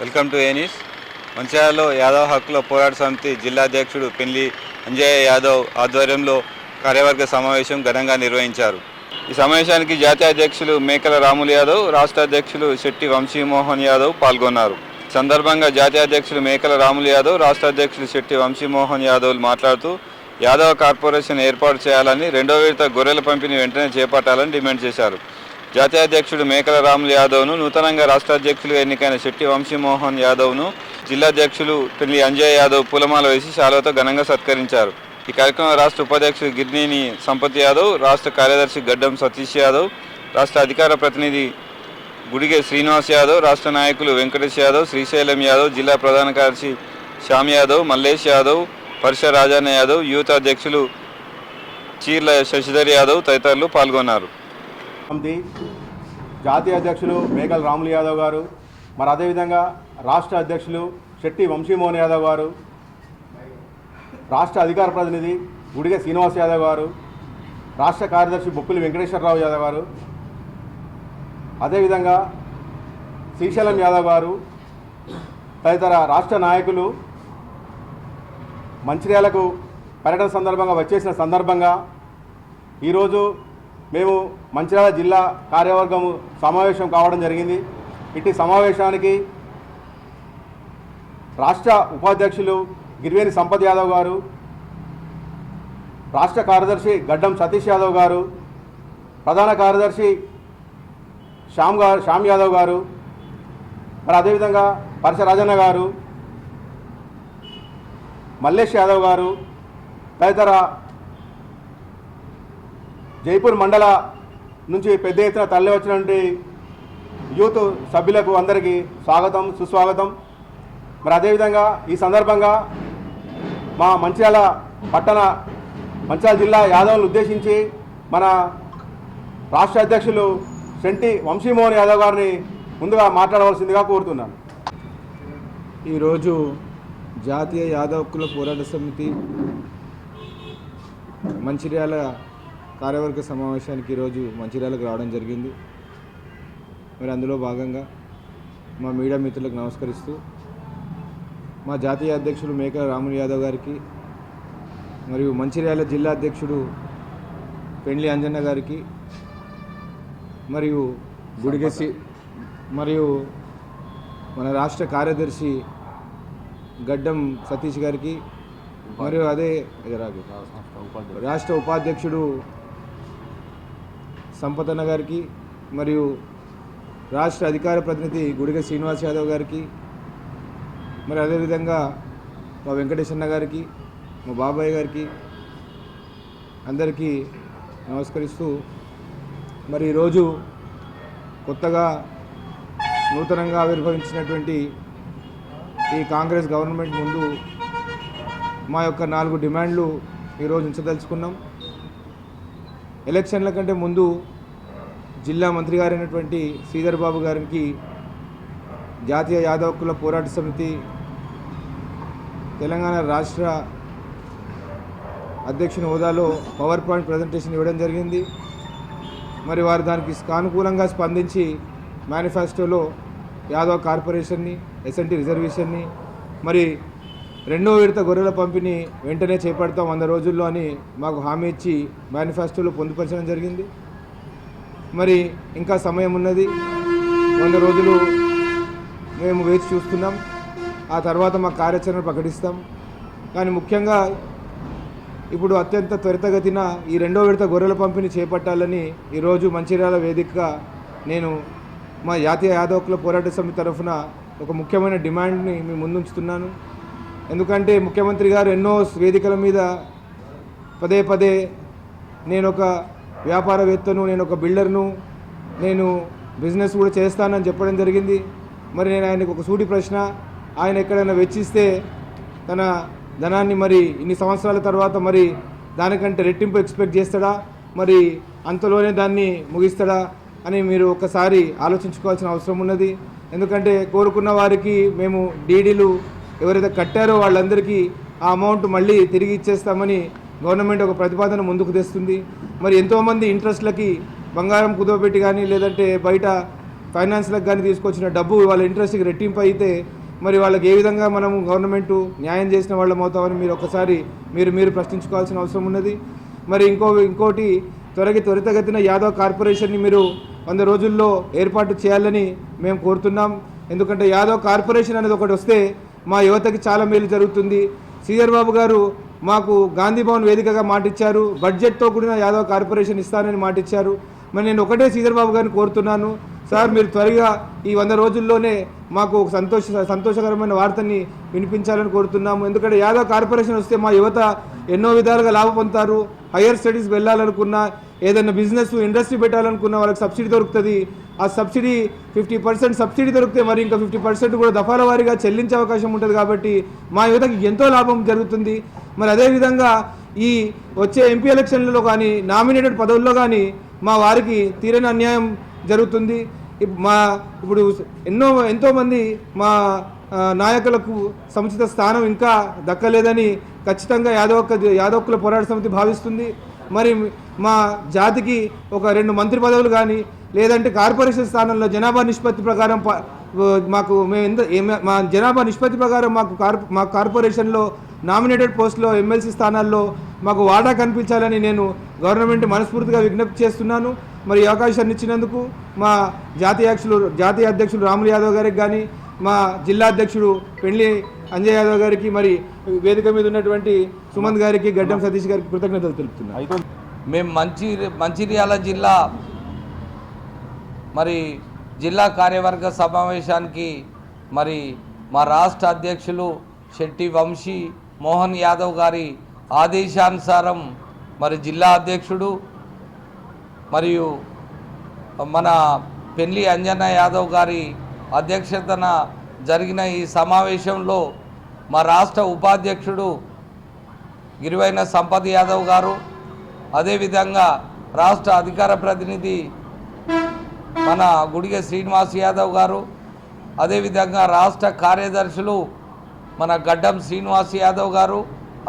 Welcome to ఏనీస్. మంచిర్యాలలో యాదవ్ హక్కుల పోరాట సమితి జిల్లా అధ్యక్షుడు పెళ్ళి అంజయ్య యాదవ్ ఆధ్వర్యంలో కార్యవర్గ సమావేశం ఘనంగా నిర్వహించారు. ఈ సమావేశానికి జాతీయ అధ్యక్షులు మేకల రాములు యాదవ్ రాష్ట్ర అధ్యక్షులు శెట్టి వంశీమోహన్ యాదవ్ పాల్గొన్నారు. సందర్భంగా జాతీయ అధ్యక్షులు మేకల రాములు యాదవ్ రాష్ట్ర అధ్యక్షులు శెట్టి వంశీమోహన్ యాదవ్ మాట్లాడుతూ యాదవ్ కార్పొరేషన్ ఏర్పాటు చేయాలని రెండో విడత గొర్రెల పంపిణీ వెంటనే చేపట్టాలని డిమాండ్ చేశారు. జాతీయ అధ్యక్షుడు మేకల రాములు యాదవ్ను నూతనంగా రాష్ట్ర అధ్యక్షులుగా ఎన్నికైన శెట్టి వంశీమోహన్ యాదవ్ను జిల్లాధ్యక్షులు పెళ్ళి అంజయ్ యాదవ్ పూలమాల వేసి శాలతో ఘనంగా సత్కరించారు. ఈ కార్యక్రమంలో రాష్ట్ర ఉపాధ్యక్షుడు గిర్నేని సంపత్ యాదవ్ రాష్ట్ర కార్యదర్శి గడ్డం సతీష్ యాదవ్ రాష్ట్ర అధికార ప్రతినిధి గుడిగే శ్రీనివాస్ యాదవ్ రాష్ట్ర నాయకులు వెంకటేష్ యాదవ్ శ్రీశైలం యాదవ్ జిల్లా ప్రధాన కార్యదర్శి శ్యామ్ యాదవ్ మల్లేష్ యాదవ్ పరుష రాజాన్న యాదవ్ యూత్ అధ్యక్షులు చీర్ల శశిధర్ యాదవ్ తదితరులు పాల్గొన్నారు. ఉంది జాతీయ అధ్యక్షులు మేఘల్ రాములు యాదవ్ గారు మరి అదేవిధంగా రాష్ట్ర అధ్యక్షులు శెట్టి వంశీమోహన్ యాదవ్ గారు రాష్ట్ర అధికార ప్రతినిధి గుడిగె శ్రీనివాస్ యాదవ్ గారు రాష్ట్ర కార్యదర్శి బొప్పిలి వెంకటేశ్వరరావు యాదవ్ గారు అదేవిధంగా శ్రీశైలం యాదవ్ గారు తదితర రాష్ట్ర నాయకులు మంచిర్యాలకు పర్యటన సందర్భంగా వచ్చేసిన సందర్భంగా ఈరోజు మేము మంచిర్యాల జిల్లా కార్యవర్గం సమావేశం కావడం జరిగింది. ఇట్టి సమావేశానికి రాష్ట్ర ఉపాధ్యక్షులు గిరివేని సంపత్ యాదవ్ గారు రాష్ట్ర కార్యదర్శి గడ్డం సతీష్ యాదవ్ గారు ప్రధాన కార్యదర్శి శ్యామ్ గారు శ్యామ్ యాదవ్ గారు మరి అదేవిధంగా పరశరాజన్న గారు మల్లేష్ యాదవ్ గారు తదితర జైపూర్ మండల నుంచి పెద్ద ఎత్తున తరలి వచ్చినటువంటి యూత్ సభ్యులకు అందరికీ స్వాగతం సుస్వాగతం. మరి అదేవిధంగా ఈ సందర్భంగా మా మంచిర్యాల పట్టణ మంచిర్యాల జిల్లా యాదవ్ను ఉద్దేశించి మన రాష్ట్ర అధ్యక్షులు శెంటి వంశీమోహన్ యాదవ్ గారిని ముందుగా మాట్లాడవలసిందిగా కోరుతున్నాను. ఈరోజు జాతీయ యాదవ్ హక్కుల పోరాట సమితి మంచిర్యాల కార్యవర్గ సమావేశానికి ఈరోజు మంచిర్యాలకు రావడం జరిగింది మరి అందులో భాగంగా మా మీడియా మిత్రులకు నమస్కరిస్తూ మా జాతీయ అధ్యక్షుడు మేకల రాములు యాదవ్ గారికి మరియు మంచిర్యాల జిల్లా అధ్యక్షుడు పెండ్లి అంజన్న గారికి మరియు గుడిగెసి మరియు మన రాష్ట్ర కార్యదర్శి గడ్డం సతీష్ గారికి మరియు అదే. రాష్ట్ర ఉపాధ్యక్షుడు సంపతన్న గారికి మరియు రాష్ట్ర అధికార ప్రతినిధి గుడిగ శ్రీనివాస్ యాదవ్ గారికి మరి అదేవిధంగా మా వెంకటేశన్న గారికి మా బాబాయ్ గారికి అందరికీ నమస్కరిస్తూ మరి ఈరోజు కొత్తగా నూతనంగా ఆవిర్భవించినటువంటి ఈ కాంగ్రెస్ గవర్నమెంట్ ముందు మా యొక్క నాలుగు డిమాండ్లు ఈరోజు ఉంచదలుచుకున్నాం. ఎలక్షన్ల కంటే ముందు జిల్లా మంత్రి గారైనటువంటి శ్రీధర్ బాబు గారికి జాతీయ యాదవ హక్కుల పోరాట సమితి తెలంగాణ రాష్ట్ర అధ్యక్షుని హోదాలో పవర్ పాయింట్ ప్రజెంటేషన్ ఇవ్వడం జరిగింది. మరి వారు దానికి సానుకూలంగా స్పందించి మేనిఫెస్టోలో యాదవ్ కార్పొరేషన్ని ఎస్ఎన్టీ రిజర్వేషన్ని మరి రెండో విడత గొర్రెల పంపిణీ వెంటనే చేపడతాం వంద రోజుల్లో అని మాకు హామీ ఇచ్చి మేనిఫెస్టోలో పొందుపరచడం జరిగింది. మరి ఇంకా సమయం ఉన్నది. వంద రోజులు మేము వేచి చూస్తున్నాం. ఆ తర్వాత మా కార్యాచరణ ప్రకటిస్తాం. కానీ ముఖ్యంగా ఇప్పుడు అత్యంత త్వరితగతిన ఈ రెండో విడత గొర్రెల పంపిణీ చేపట్టాలని ఈరోజు మంచిర్యాల వేదికగా నేను మా జాతీయ యాదవకుల పోరాట సమితి తరఫున ఒక ముఖ్యమైన డిమాండ్ని మీ ముందుంచుతున్నాను. ఎందుకంటే ముఖ్యమంత్రి గారు ఎన్నో వేదికల మీద పదే పదే నేను ఒక వ్యాపారవేత్తను నేను ఒక బిల్డర్ను నేను బిజినెస్ కూడా చేస్తానని చెప్పడం జరిగింది. మరి నేను ఆయనకు ఒక సూటి ప్రశ్న ఆయన ఎక్కడైనా వెచ్చిస్తే తన ధనాన్ని మరి ఇన్ని సంవత్సరాల తర్వాత మరి దానికంటే రెట్టింపు ఎక్స్పెక్ట్ చేస్తాడా? మరి అంతలోనే దాన్ని ముగిస్తాడా? అని మీరు ఒకసారి ఆలోచించుకోవాల్సిన అవసరం ఉన్నది. ఎందుకంటే కోరుకున్న వారికి మేము డీడీలు ఎవరైతే కట్టారో వాళ్ళందరికీ ఆ అమౌంట్ మళ్ళీ తిరిగి ఇచ్చేస్తామని గవర్నమెంట్ ఒక ప్రతిపాదన ముందుకు తెస్తుంది. మరి ఎంతోమంది ఇంట్రెస్ట్లకి బంగారం కుదవపెట్టి కానీ లేదంటే బయట ఫైనాన్స్లకు కానీ తీసుకొచ్చిన డబ్బు వాళ్ళ ఇంట్రెస్ట్కి రెట్టింపు అయితే మరి వాళ్ళకి ఏ విధంగా మనం గవర్నమెంట్ న్యాయం చేసిన వాళ్ళం అవుతామని మీరు ఒకసారి మీరు మీరు ప్రశ్నించుకోవాల్సిన అవసరం ఉన్నది. మరి ఇంకో ఇంకోటి త్వరగా త్వరితగతిన యాదవ్ కార్పొరేషన్ని మీరు వంద రోజుల్లో ఏర్పాటు చేయాలని మేము కోరుతున్నాం. ఎందుకంటే యాదవ్ కార్పొరేషన్ అనేది ఒకటి వస్తే మా యువతకి చాలా మేలు జరుగుతుంది. శ్రీధర్ బాబు గారు మాకు గాంధీ భవన్ వేదికగా మాటిచ్చారు. బడ్జెట్తో కూడిన యాదవ్ కార్పొరేషన్ ఇస్తానని మాటిచ్చారు. మరి నేను ఒకటే శ్రీధర్ బాబు గారిని కోరుతున్నాను. సార్ మీరు త్వరగా ఈ వంద రోజుల్లోనే మాకు ఒక సంతోష సంతోషకరమైన వార్తని వినిపించాలని కోరుతున్నాము. ఎందుకంటే యాదవ్ కార్పొరేషన్ వస్తే మా యువత ఎన్నో విధాలుగా లాభ పొందుతారు. హయ్యర్ స్టడీస్ వెళ్ళాలనుకున్నా ఏదైనా బిజినెస్ ఇండస్ట్రీ పెట్టాలనుకున్నా వాళ్ళకి సబ్సిడీ దొరుకుతుంది. ఆ సబ్సిడీ ఫిఫ్టీ పర్సెంట్ సబ్సిడీ దొరికితే మరి ఇంకా ఫిఫ్టీ పర్సెంట్ కూడా దఫాల వారీగా చెల్లించే అవకాశం ఉంటుంది కాబట్టి మా యువతకి ఎంతో లాభం జరుగుతుంది. మరి అదేవిధంగా ఈ వచ్చే ఎంపీ ఎలక్షన్లలో కానీ నామినేటెడ్ పదవుల్లో కానీ మా వారికి తీరని అన్యాయం జరుగుతుంది. మా ఇప్పుడు ఎన్నో ఎంతోమంది మా నాయకులకు సముచిత స్థానం ఇంకా దక్కలేదని ఖచ్చితంగా యాదవ యాదవ్కుల పోరాట సమితి భావిస్తుంది. మరి మా జాతికి ఒక రెండు మంత్రి పదవులు కానీ లేదంటే కార్పొరేషన్ స్థానంలో జనాభా నిష్పత్తి ప్రకారం మాకు మేము ఎంత మా జనాభా నిష్పత్తి ప్రకారం మాకు కార్ మా కార్పొరేషన్లో నామినేటెడ్ పోస్టులో ఎమ్మెల్సీ స్థానాల్లో మాకు వాటా కనిపించాలని నేను గవర్నమెంట్ మనస్ఫూర్తిగా విజ్ఞప్తి చేస్తున్నాను. మరి అవకాశాన్ని ఇచ్చినందుకు మా జాతీయ అధ్యక్షులు జాతీయ అధ్యక్షులు రాములు యాదవ్ గారికి కానీ మా జిల్లా అధ్యక్షుడు పెండ్లి అంజయ్ యాదవ్ గారికి మరి వేదిక మీద ఉన్నటువంటి సుమంత్ గారికి గడ్డం సతీష్ గారికి కృతజ్ఞతలు తెలుపుతున్నాను. మేము మంచి మంచిర్యాల జిల్లా మరి జిల్లా కార్యవర్గ సమావేశానికి మరి మా రాష్ట్ర అధ్యక్షులు శెట్టి వంశీ మోహన్ యాదవ్ గారి ఆదేశానుసారం మరి జిల్లా అధ్యక్షుడు మరియు మన పెళ్ళి అంజన్న యాదవ్ గారి అధ్యక్షతన జరిగిన ఈ సమావేశంలో మా రాష్ట్ర ఉపాధ్యక్షుడు గిరివైన సంపత్ యాదవ్ గారు అదేవిధంగా రాష్ట్ర అధికార ప్రతినిధి మన గుడిగే శ్రీనివాస్ యాదవ్ గారు అదేవిధంగా రాష్ట్ర కార్యదర్శులు మన గడ్డం శ్రీనివాస్ యాదవ్ గారు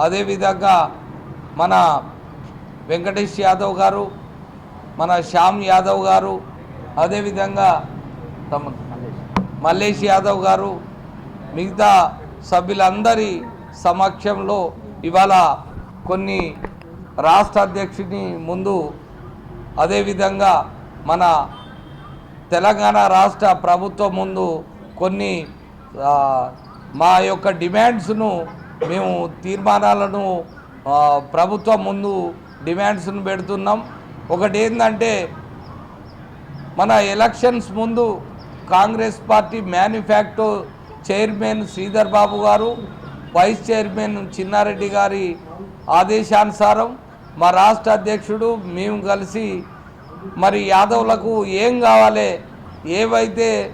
అదేవిధంగా మన వెంకటేష్ యాదవ్ గారు మన శ్యామ్ యాదవ్ గారు అదేవిధంగా తమ మల్లేష్ యాదవ్ గారు మిగతా సభ్యులందరి సమక్షంలో ఇవాళ కొన్ని రాష్ట్ర అధ్యక్షుని ముందు అదేవిధంగా మన తెలంగాణ రాష్ట్ర ప్రభుత్వం ముందు కొన్ని మా యొక్క డిమాండ్స్ను మేము తీర్మానాలను ప్రభుత్వం ముందు డిమాండ్స్ను పెడుతున్నాం. ఒకటి ఏంటంటే మన ఎలక్షన్స్ ముందు Congress party manifesto chairman Sridhar Babu గారు వైస్ చైర్మన్ చిన్నారెడ్డి గారి ఆదేశానుసారం మా రాష్ట్ర అధ్యక్షుడు మేము కలిసి మరి యాదవులకు ఏం కావాలి? ఏవైతే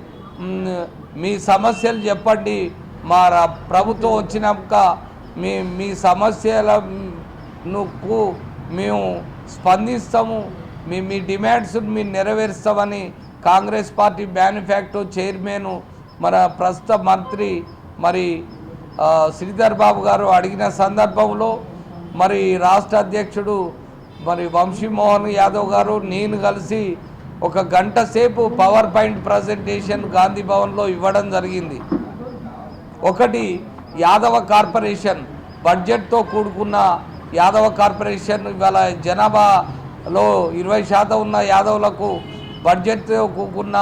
మీ సమస్యలు చెప్పండి. మా రా- ప్రభుత్వం వచ్చినాక మీ మీ సమస్యలకు మేము స్పందిస్తాము. మీ మీ డిమాండ్స్ మేము నెరవేరుస్తామని కాంగ్రెస్ పార్టీ మ్యానుఫ్యాక్టో చైర్మన్ మన ప్రస్తుత మంత్రి మరి శ్రీధర్ బాబు గారు అడిగిన సందర్భంలో మరి రాష్ట్ర అధ్యక్షుడు మరి వంశీమోహన్ యాదవ్ గారు నేను కలిసి ఒక గంట సేపు పవర్ పాయింట్ ప్రజెంటేషన్ గాంధీ భవన్లో ఇవ్వడం జరిగింది. ఒకటి యాదవ కార్పొరేషన్ బడ్జెట్తో కూడుకున్న యాదవ కార్పొరేషన్ ఇవాళ జనాభాలో ఇరవై శాతం ఉన్న యాదవులకు బడ్జెట్తో కూడుకున్న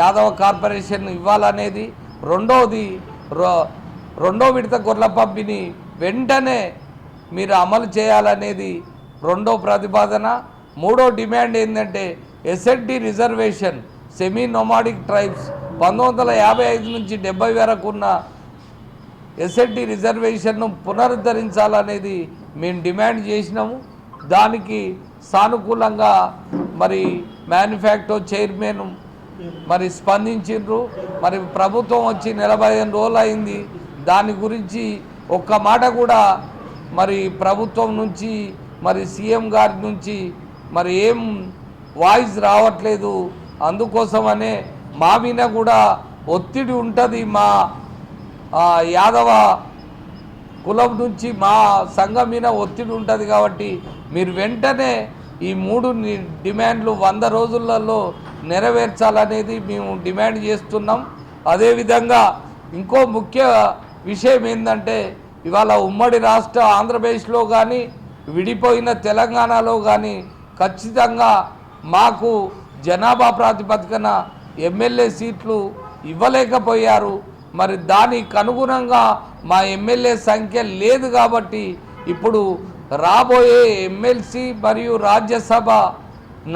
యాదవ కార్పొరేషన్ ఇవ్వాలనేది. రెండవది రెండో విడత గొర్రెల పంపిణీ వెంటనే మీరు అమలు చేయాలనేది రెండో ప్రతిపాదన మూడో డిమాండ్ ఏంటంటే ఎస్ఎడ్డి రిజర్వేషన్ సెమీ నొమాడిక్ ట్రైబ్స్ పంతొమ్మిది యాభై ఐదు నుంచి డెబ్బై వరకు ఉన్న ఎస్ఎడ్డి రిజర్వేషన్ను పునరుద్ధరించాలనేది మేము డిమాండ్ చేసినాము. దానికి సానుకూలంగా మరి మ్యానుఫ్యాక్చో చైర్మన్ మరి స్పందించిండ్రు. మరి ప్రభుత్వం వచ్చి నలభై ఐదు రోజులు అయింది దాని గురించి ఒక్క మాట కూడా మరి ప్రభుత్వం నుంచి మరి సీఎం గారి నుంచి మరి ఏం వాయిస్ రావట్లేదు. అందుకోసమనే మా మీద కూడా ఒత్తిడి ఉంటుంది మా యాదవ కులం నుంచి మా సంఘం మీద ఒత్తిడి ఉంటుంది కాబట్టి మీరు వెంటనే ఈ మూడు డిమాండ్లు వంద రోజులలో నెరవేర్చాలనేది మేము డిమాండ్ చేస్తున్నాం. అదేవిధంగా ఇంకో ముఖ్య విషయం ఏంటంటే ఇవాళ ఉమ్మడి రాష్ట్ర ఆంధ్రప్రదేశ్లో కానీ విడిపోయిన తెలంగాణలో కానీ ఖచ్చితంగా మాకు జనాభా ప్రాతిపదికన ఎమ్మెల్యే సీట్లు ఇవ్వలేకపోయారు. మరి దానికి అనుగుణంగా మా ఎమ్మెల్యే సంఖ్య లేదు కాబట్టి ఇప్పుడు రాబోయే ఎమ్మెల్సీ మరియు రాజ్యసభ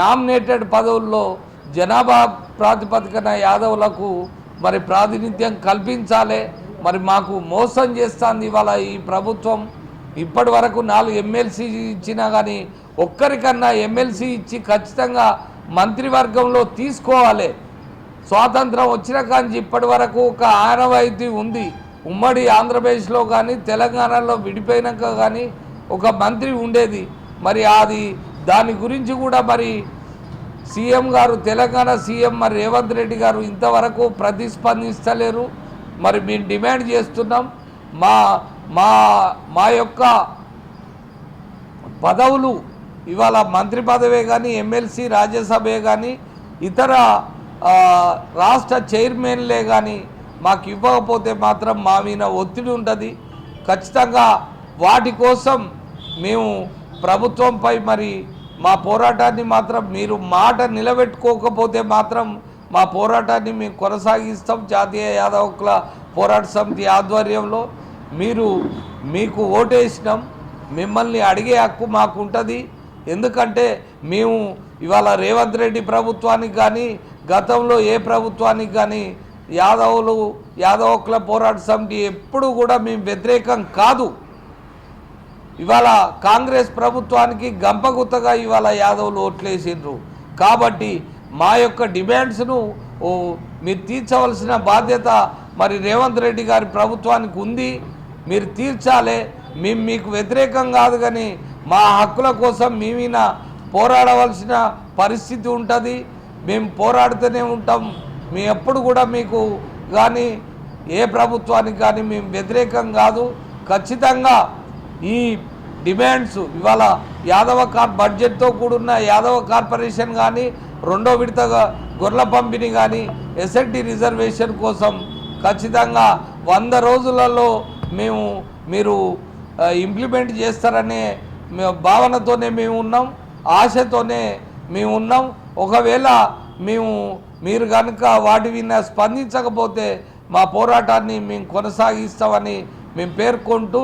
నామినేటెడ్ పదవుల్లో జనాభా ప్రాతిపదికన యాదవులకు మరి ప్రాతినిధ్యం కల్పించాలి. మరి మాకు మోసం చేస్తుంది ఇవాళ ఈ ప్రభుత్వం. ఇప్పటి వరకు నాలుగు ఎమ్మెల్సీ ఇచ్చినా కానీ ఒక్కరికన్నా ఎమ్మెల్సీ ఇచ్చి ఖచ్చితంగా మంత్రివర్గంలో తీసుకోవాలి. స్వాతంత్రం వచ్చిన కానీ ఇప్పటి వరకు ఒక ఆనవాయితీ ఉంది. ఉమ్మడి ఆంధ్రప్రదేశ్లో కానీ తెలంగాణలో విడిపోయినాక కానీ ఒక మంత్రి ఉండేది. మరి అది దాని గురించి కూడా మరి సీఎం గారు తెలంగాణ సీఎం మరి రేవంత్ రెడ్డి గారు ఇంతవరకు ప్రతిస్పందిస్తలేరు. మరి మేము డిమాండ్ చేస్తున్నాం. మా మా మా యొక్క పదవులు ఇవాళ మంత్రి పదవే కానీ ఎమ్మెల్సీ రాజ్యసభే కానీ ఇతర రాష్ట్ర చైర్మన్లే కానీ మాకు ఇవ్వకపోతే మాత్రం మా మీద ఒత్తిడి ఉంటుంది. ఖచ్చితంగా వాటి కోసం మేము ప్రభుత్వంపై మరి మా పోరాటాన్ని మాత్రం మీరు మాట నిలబెట్టుకోకపోతే మాత్రం మా పోరాటాన్ని మేము కొనసాగిస్తాం జాతీయ యాదవకుల పోరాట సమితి ఆధ్వర్యంలో. మీరు మీకు ఓటేసినాం మిమ్మల్ని అడిగే హక్కు మాకు ఉంటుంది ఎందుకంటే మేము ఇవాళ రేవంత్ రెడ్డి ప్రభుత్వానికి కానీ గతంలో ఏ ప్రభుత్వానికి కానీ యాదవులు యాదవకుల పోరాట సమితి ఎప్పుడు కూడా మేము వ్యతిరేకం కాదు. ఇవాళ కాంగ్రెస్ ప్రభుత్వానికి గంపగుత్తగా ఇవాళ యాదవులు ఓట్లేసిండ్రు. కాబట్టి మా యొక్క డిమాండ్స్ను మీరు తీర్చవలసిన బాధ్యత మరి రేవంత్ రెడ్డి గారి ప్రభుత్వానికి ఉంది. మీరు తీర్చాలి మేము మీకు వ్యతిరేకం కాదు కానీ మా హక్కుల కోసం మేమిన పోరాడవలసిన పరిస్థితి ఉంటుంది. మేము పోరాడుతూనే ఉంటాం. మీ ఎప్పుడు కూడా మీకు కానీ ఏ ప్రభుత్వానికి కానీ మేము వ్యతిరేకం కాదు. ఖచ్చితంగా ఈ డిమాండ్స్ ఇవాళ యాదవ కార్ బడ్జెట్తో కూడున్న యాదవ కార్పొరేషన్ కానీ రెండో విడతగా గొర్రెల పంపిణీ కానీ ఎస్ఎన్టీ రిజర్వేషన్ కోసం ఖచ్చితంగా వంద రోజులలో మేము మీరు ఇంప్లిమెంట్ చేస్తారనే మే- భావనతోనే మేము ఉన్నాం ఆశతోనే మేము ఉన్నాం. ఒకవేళ మేము మీరు కనుక వాటి విన్న స్పందించకపోతే మా పోరాటాన్ని మేము కొనసాగిస్తామని మేము పేర్కొంటూ!